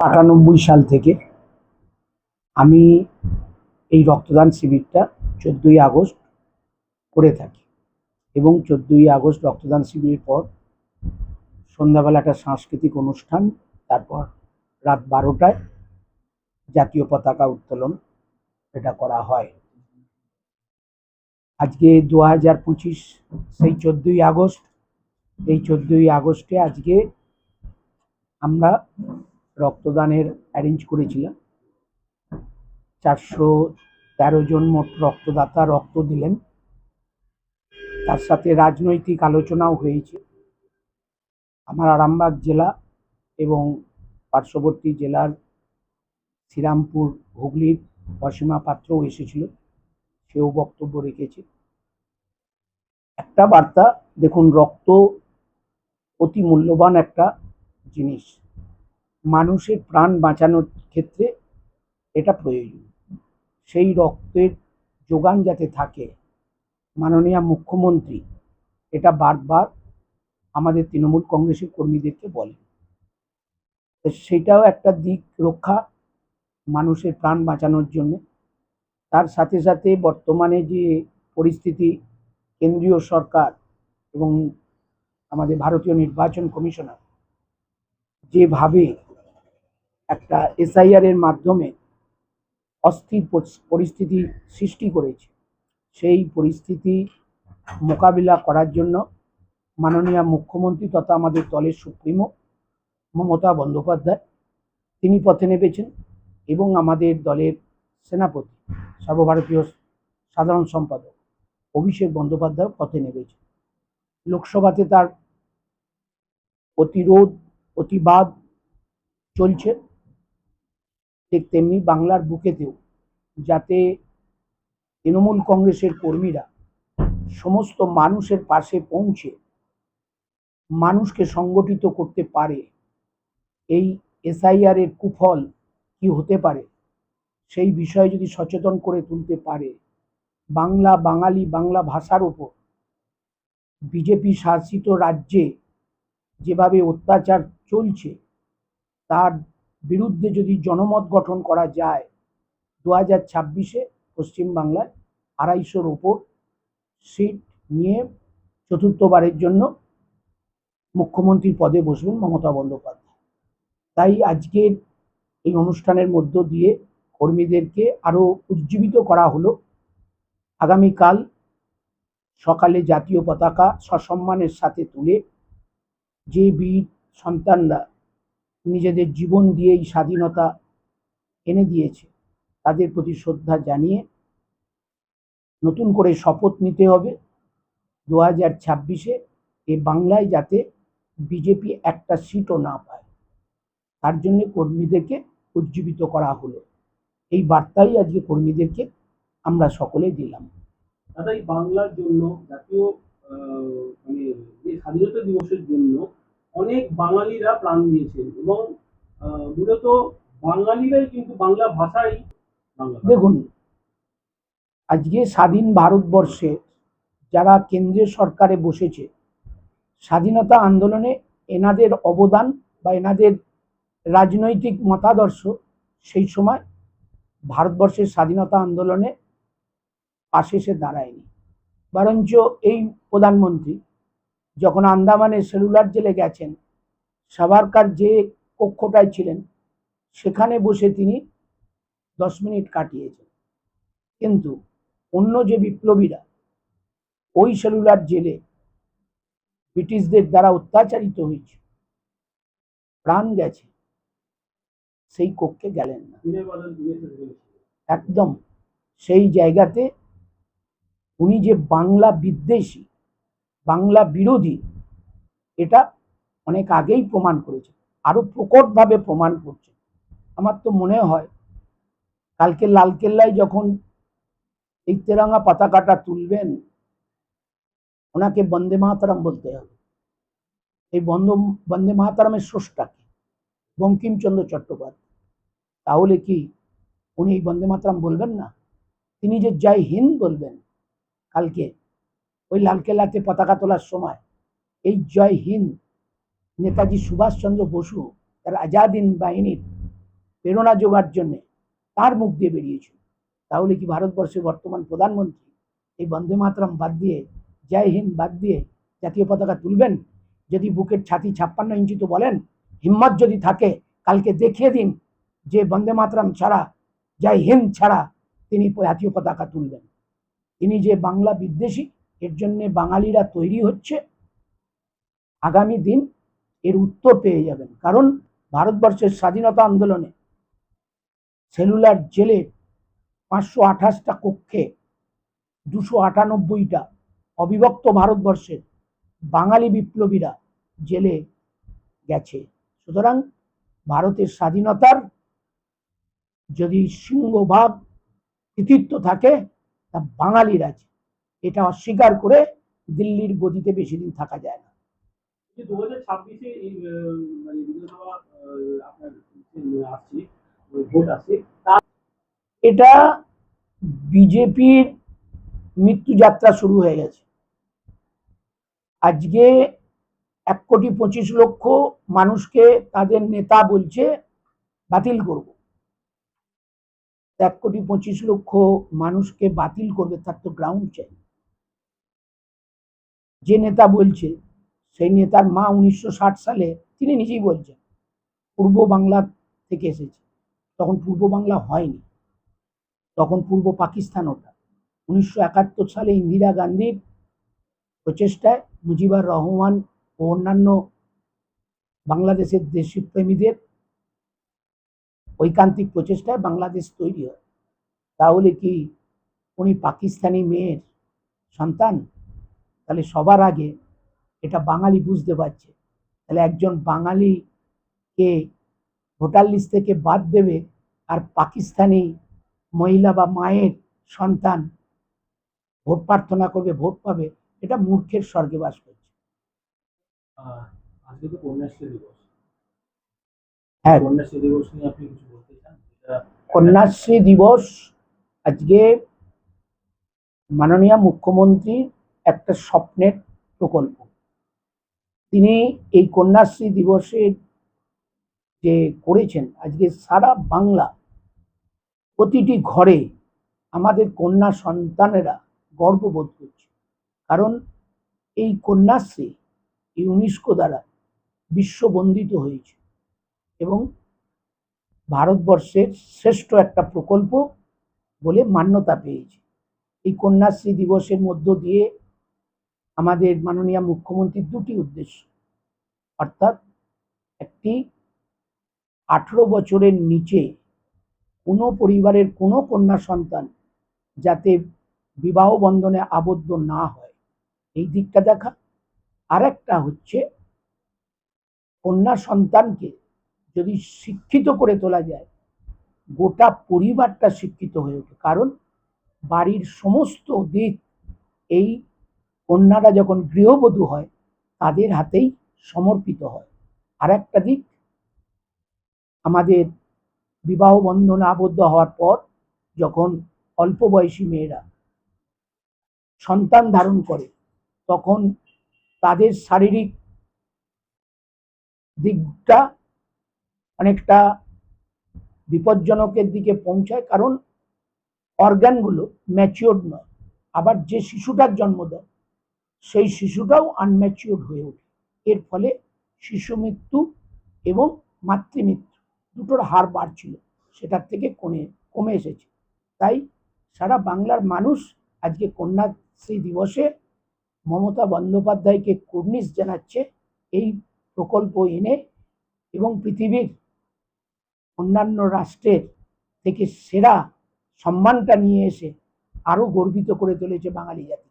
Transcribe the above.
আটানব্বই সাল থেকে আমি এই রক্তদান শিবিরটা চোদ্দোই আগস্ট করে থাকি এবং চোদ্দোই আগস্ট রক্তদান শিবিরের পর সন্ধ্যাবেলা একটা সাংস্কৃতিক অনুষ্ঠান, তারপর রাত বারোটায় জাতীয় পতাকা উত্তোলন এটা করা হয়। আজকে দু হাজার পঁচিশ, সেই চোদ্দোই আগস্ট, এই চোদ্দোই আগস্টে আজকে আমরা রক্তদানের অ্যারেঞ্জ করেছিলাম। চারশো তেরো জন মোট রক্তদাতা রক্ত দিলেন। তার সাথে রাজনৈতিক আলোচনাও হয়েছে। আমার আরামবাগ জেলা এবং পার্শ্ববর্তী জেলার শ্রীরামপুর, হুগলির অসীমা পাত্রও এসেছিল, সেও বক্তব্য রেখেছে। একটা বার্তা, দেখুন, রক্ত অতি মূল্যবান একটা জিনিস। মানুষের প্রাণ বাঁচানোর ক্ষেত্রে এটা প্রয়োজন। সেই রক্তের যোগান যাতে থাকে, মাননীয় মুখ্যমন্ত্রী এটা বারবার আমাদের তৃণমূল কংগ্রেসের কর্মীদেরকে বলেন। সেটাও একটা দিক রক্ষা মানুষের প্রাণ বাঁচানোর জন্য। তার সাথে সাথে বর্তমানে যে পরিস্থিতি, কেন্দ্রীয় সরকার এবং আমাদের ভারতীয় নির্বাচন কমিশনার যেভাবে একটা এসআইআর এর মাধ্যমে অস্থির পরিস্থিতি সৃষ্টি করেছে। সেই পরিস্থিতি মোকাবিলা করার জন্য মাননীয় মুখ্যমন্ত্রী তথা আমাদের দলের সুপ্রিমো মমতা বন্দ্যোপাধ্যায়, তিনি পথে নেমেছেন এবং আমাদের দলের সেনাপতি, সর্বভারতীয় সাধারণ সম্পাদক অভিষেক বন্দ্যোপাধ্যায় পথে নেমেছেন। লোকসভাতে তার প্রতিরোধ প্রতিবাদ চলছে। ঠিক তেমনি বাংলার বুকেতেও যাতে তৃণমূল কংগ্রেসের কর্মীরা সমস্ত মানুষের পাশে পৌঁছে মানুষকে সংগঠিত করতে পারে, এই এসআইআর এর কুফল কি হতে পারে সেই বিষয়ে যদি সচেতন করে তুলতে পারে, বাংলা বাঙালি বাংলা ভাষার উপর বিজেপি শাসিত রাজ্যে যেভাবে অত্যাচার চলছে, তার বিরুদ্ধে যদি জনমত গঠন করা যায় দু হাজার ছাব্বিশে পশ্চিমবাংলায় আড়াইশোর ওপর সিট নিয়ে চতুর্থবারের জন্য মুখ্যমন্ত্রীর পদে বসবেন মমতা বন্দ্যোপাধ্যায়। তাই আজকের এই অনুষ্ঠানের মধ্য দিয়ে কর্মীদেরকে আরও উজ্জীবিত করা হলো। আগামীকাল সকালে জাতীয় পতাকা সসম্মানের সাথে তুলে যে বীর সন্তানরা নিজেদের জীবন দিয়ে এই স্বাধীনতা এনে দিয়েছে, তাদের প্রতি শ্রদ্ধা জানিয়ে নতুন করে শপথ নিতে হবে। দু হাজার ছাব্বিশে এ বাংলায় যাতে বিজেপি একটা সিটও না পায়, তার জন্য কর্মীদেরকে উজ্জীবিত করা হলো। এই বার্তাই আজকে কর্মীদেরকে আমরা সকলে দিলাম। দাদা, এই বাংলার জন্য জাতীয় মানে স্বাধীনতা দিবসের জন্য অনেক বাঙালিরা প্রাণ দিয়েছেন এবং মূলত বাঙালিরাই কিন্তু বাংলা ভাষাই দেখুন, আজকে স্বাধীন ভারতবর্ষে যারা কেন্দ্রীয় সরকারে বসেছে, স্বাধীনতা আন্দোলনে এনাদের অবদান বা এনাদের রাজনৈতিক মতাদর্শ সেই সময় ভারতবর্ষের স্বাধীনতা আন্দোলনে পাশে এসে দাঁড়ায়নি। বরঞ্চ এই প্রধানমন্ত্রী যখন আন্দামানের সেলুলার জেলে গেছেন সাভারকার যে কক্ষটায় ছিলেন সেখানে বসে তিনি দশ মিনিট কাটিয়েছেন কিন্তু অন্য যে বিপ্লবীরা ওই সেলুলার জেলে ব্রিটিশদের দ্বারা অত্যাচারিত হয়েছে প্রাণ গেছে সেই কক্ষে গেলেন না। একদম সেই জায়গাতে উনি যে বাংলা বিদ্বেষী বাংলা বিরোধী, এটা অনেক আগেই প্রমাণ করেছে, আরও প্রকটভাবে প্রমাণ করছে। আমার তো মনে হয়, কালকে লালকেল্লায় যখন এই তেরঙ্গা পতাকাটা তুলবেন, ওনাকে বন্দে মাতারাম বলতে হবে। এই বন্ধ, বন্দে মাতারামের স্রষ্টাকে বঙ্কিমচন্দ্র চট্টোপাধ্যায়। তাহলে কি উনি এই বন্দে মাতরম বলবেন না? তিনি যে জয় হিন্দ বলবেন, কালকে ওই লালকেল্লাতে পতাকা তোলার সময়। এই জয় হিন্দ নেতাজি সুভাষচন্দ্র বসু তার আজাদ হিন্দ বাহিনীর প্রেরণা যোগার জন্যে তার মুখ দিয়ে বেরিয়েছিল। তাহলে কি ভারতবর্ষের বর্তমান প্রধানমন্ত্রী এই বন্দে মাতরম বাদ দিয়ে, জয় হিন্দ বাদ দিয়ে জাতীয় পতাকা তুলবেন? যদি বুকের ছাতি ছাপ্পান্ন ইঞ্চি তো বলেন, হিম্মত যদি থাকে, কালকে দেখিয়ে দিন যে বন্দে মাতরম ছাড়া, জয় হিন্দ ছাড়া তিনি জাতীয় পতাকা তুলবেন। তিনি যে বাংলা বিদ্বেষী এর জন্য বাঙালিরা তৈরি হচ্ছে। আগামী দিন এর উত্তর পেয়ে যাবেন। কারণ ভারতবর্ষের স্বাধীনতা আন্দোলনে সেলুলার জেলে পাঁচশো আঠাশটা কক্ষে দুশো আটানব্বইটা অবিভক্ত ভারতবর্ষের বাঙালি বিপ্লবীরা জেলে গেছে। সুতরাং ভারতের স্বাধীনতার যদি সিংহভাগ কৃতিত্ব থাকে, তা বাঙালির আছে। এটা অস্বীকার করে দিল্লির গদিতে বেশি দিন থাকা যায় না। দু হাজার ছাব্বিশে এই আহ, মানে বিধানসভা আপনার আসছে ভোট আসছে এটা বিজেপির মৃত্যুযাত্রা শুরু হয়ে গেছে। আজকে এক কোটি পঁচিশ লক্ষ মানুষকে তাদের নেতা বলছে বাতিল করব। এক কোটি পঁচিশ লক্ষ মানুষকে বাতিল করবে তার তো গ্রাউন্ড চাই যে নেতা বলছে সেই নেতার মা উনিশশো ষাট সালে তিনি নিজেই বলছেন, পূর্ব বাংলা থেকে এসেছে। তখন পূর্ব বাংলা হয়নি। তখন পূর্ব পাকিস্তান ওটা। উনিশশো একাত্তর সালে ইন্দিরা গান্ধীর প্রচেষ্টায় মুজিবুর রহমান ও অন্যান্য বাংলাদেশের দেশপ্রেমীদের ঐকান্তিক প্রচেষ্টায় বাংলাদেশ তৈরি হয়। তাহলে কি উনি পাকিস্তানি মেয়ের সন্তান? তাহলে সবার আগে এটা বাঙালি বুঝতে পারছে। তাহলে একজন বাঙালিকে ভোটার লিস্ট থেকে বাদ দেবে আর পাকিস্তানি মহিলা বা মায়ের সন্তান ভোট প্রার্থনা করবে ভোট পাবে এটা মূর্খের স্বর্গে বাস করছে। হ্যাঁ। কন্যাশ্রী দিবস নিয়ে আপনি কিছু বলতে চান? কন্যাশ্রী দিবস আজকে মাননীয় মুখ্যমন্ত্রীর একটা স্বপ্নের প্রকল্প। তিনি এই কন্যাশ্রী দিবসের যে করেছেন, আজকে সারা বাংলা প্রতিটি ঘরে আমাদের কন্যা সন্তানেরা গর্ববোধ করছে। কারণ এই কন্যাশ্রী ইউনেস্কো দ্বারা বিশ্ববন্দিত হয়েছে এবং ভারতবর্ষের শ্রেষ্ঠ একটা প্রকল্প বলে মান্যতা পেয়েছে। এই কন্যাশ্রী দিবসের মধ্য দিয়ে আমাদের মাননীয় মুখ্যমন্ত্রীর দুটি উদ্দেশ্য। অর্থাৎ একটি আঠেরো বছরের নিচে কোনো পরিবারের কোনো কন্যা সন্তান যাতে বিবাহ বন্ধনে আবদ্ধ না হয়, এই দিকটা দেখা। আর একটা হচ্ছে কন্যা সন্তানকে যদি শিক্ষিত করে তোলা যায়, গোটা পরিবারটা শিক্ষিত হয়ে ওঠে। কারণ বাড়ির সমস্ত দিক এই কন্যারা যখন গৃহবধূ হয়, তাদের হাতেই সমর্পিত হয়। আর একটা দিক, আমাদের বিবাহ বন্ধনে আবদ্ধ হওয়ার পর যখন অল্প বয়সী মেয়েরা সন্তান ধারণ করে, তখন তাদের শারীরিক দিকটা অনেকটা বিপজ্জনকের দিকে পৌঁছায় কারণ অর্গানগুলো ম্যাচিওর্ড নয়। আবার যে শিশুটার জন্ম দেয় সেই শিশুটাও আনম্যাচিওর্ড হয়ে ওঠে। এর ফলে শিশু মৃত্যু এবং মাতৃমৃত্যু দুটোর হার বাড়ছিল, সেটার থেকে কমে কমে এসেছে। তাই সারা বাংলার মানুষ আজকে কন্যাশ্রী দিবসে মমতা বন্দ্যোপাধ্যায়কে কুর্নিশ জানাচ্ছে এই প্রকল্প এনে এবং পৃথিবীর অন্যান্য রাষ্ট্রের থেকে সেরা সম্মানটা নিয়ে এসে আরও গর্বিত করে তুলেছে বাঙালি জাতি।